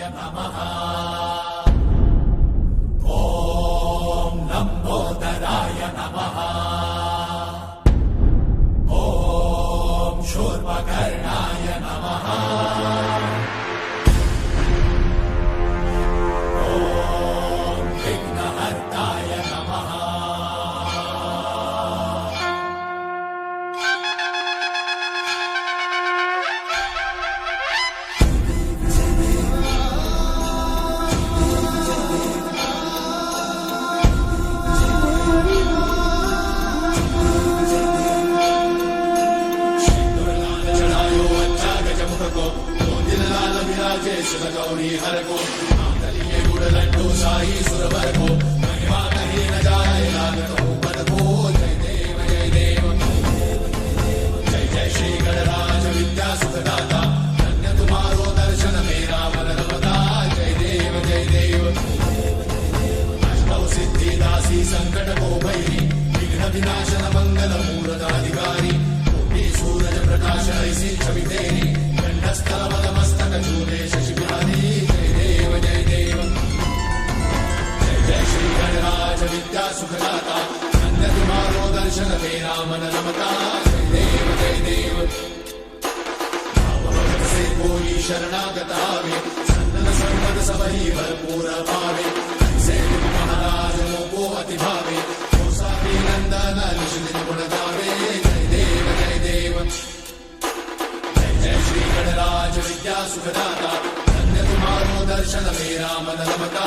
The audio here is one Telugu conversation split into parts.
Om Shurma Karnaya Namaha. శుభ గౌరీ హరకో తలియే గుడలంటూ సాయి సురవరకో మహిమా కహీన జాయ నాగతో పదకో జయ దేవ జయ దేవ జయ జయ శ్రీ గణరాజ విద్యా సుఖదాత ధన్య తుమారో దర్శన మేరా వరదవతా జయ దేవ జయ దేవ అష్టౌ సిద్ధి దాసి సంకట కోభైరి విఘ్న వినాశన మంగళ మూలదాధికారి सूरज प्रकाश ऐसी छवि तेरी शरणागतावे सन्नत संपद सबही भरपूर पावे से महाराज मोको अति भावे कोसापि नंदन निशिदिन गुण गावे जय देव जय देव। जय जय श्री गणराज विद्या सुखदाता धन्य तुम्हारो दर्शन मेरा मन रमता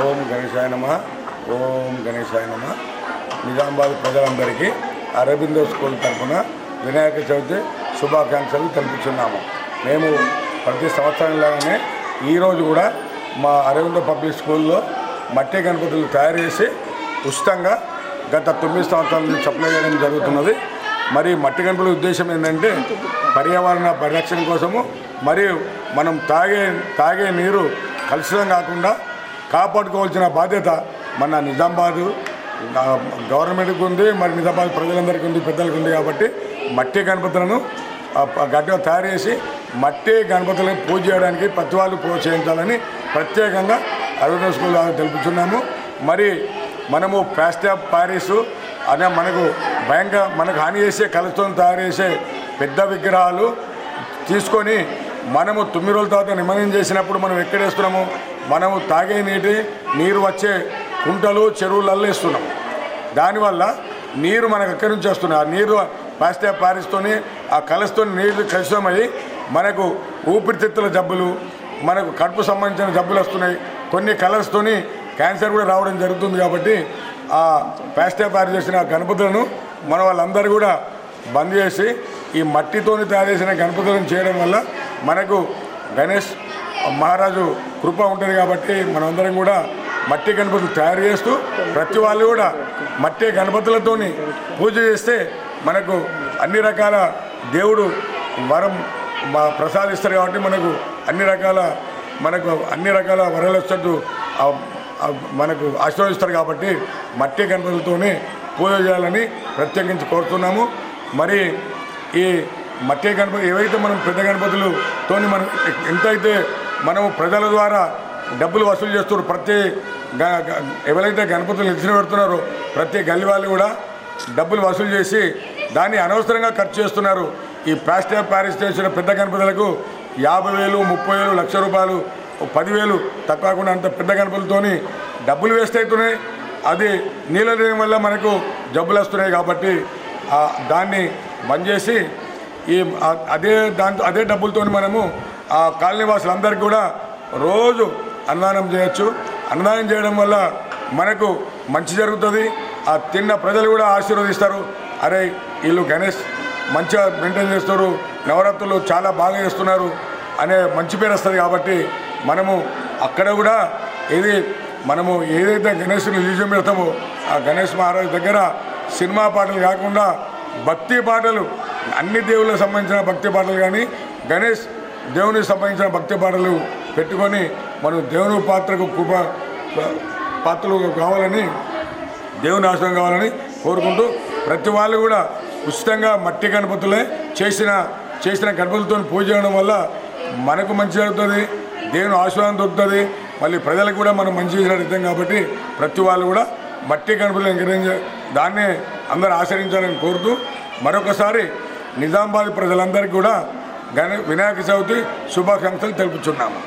ఓం గణేశాయ నమ. ఓం గణేశాయ నమ. నిజామాబాద్ ప్రజలందరికీ అరబిందో స్కూల్ తరఫున వినాయక చవితి శుభాకాంక్షలు తెలుపుతున్నాము మేము ప్రతి సంవత్సరంలాగానే ఈరోజు కూడా మా అరవిందో పబ్లిక్ స్కూల్లో మట్టి గణపతులు తయారు చేసి ఉచితంగా గత తొమ్మిది సంవత్సరాల నుంచి సప్లై చేయడం జరుగుతున్నది. మరి మట్టి గణపతుల ఉద్దేశం ఏంటంటే పర్యావరణ పరిరక్షణ కోసము మరియు మనం తాగే తాగే నీరు కలుషితం కాకుండా కాపాడుకోవాల్సిన బాధ్యత మన నిజామాబాదు గవర్నమెంట్కి ఉంది మరి నిజామాబాద్ ప్రజలందరికీ ఉంది పెద్దలకు ఉంది కాబట్టి మట్టి గణపతులను గడ్డ తయారు చేసి మట్టి గణపతులను పూజ చేయడానికి ప్రతి వాళ్ళు ప్రోత్సహించాలని ప్రత్యేకంగా అవేర్నెస్ స్కూల్ తెలుపుతున్నాము మరి మనము ప్లాస్టర్ ప్యారిస్ అనే మనకు భయంకర మనకు హాని చేసే కలుషితం తయారు చేసే పెద్ద విగ్రహాలు తీసుకొని మనము తొమ్మిది రోజుల తర్వాత నిమజ్జనం చేసినప్పుడు మనం ఎక్కడ వేస్తున్నాము మనము తాగే నీటి నీరు వచ్చే కుంటలు చెరువులలో వేస్తున్నాం. దానివల్ల నీరు మనకు ఎక్కడి నుంచి వస్తున్నాయి ఆ నీరు పాస్టే పారిస్తూనే ఆ కలస్తో నీరు కలుషితమై మనకు ఊపిరితిత్తుల జబ్బులు మనకు కడుపు సంబంధించిన జబ్బులు వస్తున్నాయి. కొన్ని కలర్స్తోని క్యాన్సర్ కూడా రావడం జరుగుతుంది కాబట్టి ఆ ప్లాస్టిక్ పారి చేసిన గణపతులను మన వాళ్ళందరూ కూడా బంద్ చేసి ఈ మట్టితోని తయారు చేసిన గణపతులను చేయడం వల్ల మనకు గణేష్ మహారాజు కృప ఉంటుంది కాబట్టి మనమందరం కూడా మట్టి గణపతులు తయారు చేస్తూ ప్రతి వాళ్ళు కూడా మట్టి గణపతులతోని పూజ చేస్తే మనకు అన్ని రకాల దేవుడు వరం ప్రసాదిస్తారు కాబట్టి మనకు అన్ని రకాల మనకు అన్ని రకాల వరాలు వచ్చేట్టు మనకు ఆశీర్వదిస్తారు కాబట్టి మట్టి గణపతులతోనే పూజ చేయాలని ప్రత్యేకించి కోరుతున్నాము. మరి ఈ మట్టి గణపతి ఏవైతే మనం పెద్ద గణపతులతోని మనం ఎంతైతే మనము ప్రజల ద్వారా డబ్బులు వసూలు చేస్తున్నారు ప్రతి ఎవరైతే గణపతులు నిలిచిన పెడుతున్నారో ప్రతి గల్లి వాళ్ళు కూడా డబ్బులు వసూలు చేసి దాన్ని అనవసరంగా ఖర్చు చేస్తున్నారు. ఈ ప్లాస్టర్ ప్యారిస్ చేసిన పెద్ద గణపతులకు యాభై వేలు ముప్పై వేలు లక్ష రూపాయలు పదివేలు తక్కువ కాకుండా అంత పెద్ద గణపతులతోని డబ్బులు వేస్ట్ అవుతున్నాయి. అది నీళ్ళ లేని వల్ల మనకు జబ్బులు వస్తున్నాయి కాబట్టి దాన్ని బంద్ చేసి ఈ అదే దాంతో అదే డబ్బులతో మనము ఆ కాలనీవాసులందరికీ కూడా రోజు అన్నదానం చేయొచ్చు. అన్నదానం చేయడం వల్ల మనకు మంచి జరుగుతుంది. ఆ తిన్న ప్రజలు కూడా ఆశీర్వదిస్తారు. అరే వీళ్ళు గణేష్ మంచిగా మెయింటైన్ చేస్తారు నవరాత్రులు చాలా బాగా చేస్తున్నారు. అనే మంచి పేరు వస్తుంది కాబట్టి మనము అక్కడ కూడా ఇది మనము ఏదైతే గణేష్ని నిలిచి పెడతామో ఆ గణేష్ మహారాజ్ దగ్గర సినిమా పాటలు కాకుండా భక్తి పాటలు అన్ని దేవుళ్ళకి సంబంధించిన భక్తి పాటలు కానీ గణేష్ దేవునికి సంబంధించిన భక్తి పాటలు పెట్టుకొని మనం దేవుని పాత్రకు కృప పాత్రలు కావాలని దేవుని ఆశ్రమం కావాలని కోరుకుంటూ ప్రతి వాళ్ళు కూడా ఉచితంగా మట్టి గణపతులే చేసిన చేసిన గణపతులతో పూజ చేయడం వల్ల మనకు మంచి జరుగుతుంది దేవుని ఆశీర్వాదం దొరుకుతుంది. మళ్ళీ ప్రజలకు కూడా మనం మంచి చేసినట్టు కాబట్టి ప్రతి వాళ్ళు కూడా మట్టి గణపతులు ఎంకరేజ్ దాన్నే అందరూ ఆచరించాలని కోరుతూ మరొకసారి నిజామాబాద్ ప్రజలందరికీ కూడా గణ వినాయక చవితి శుభాకాంక్షలు తెలుపుచున్నాము.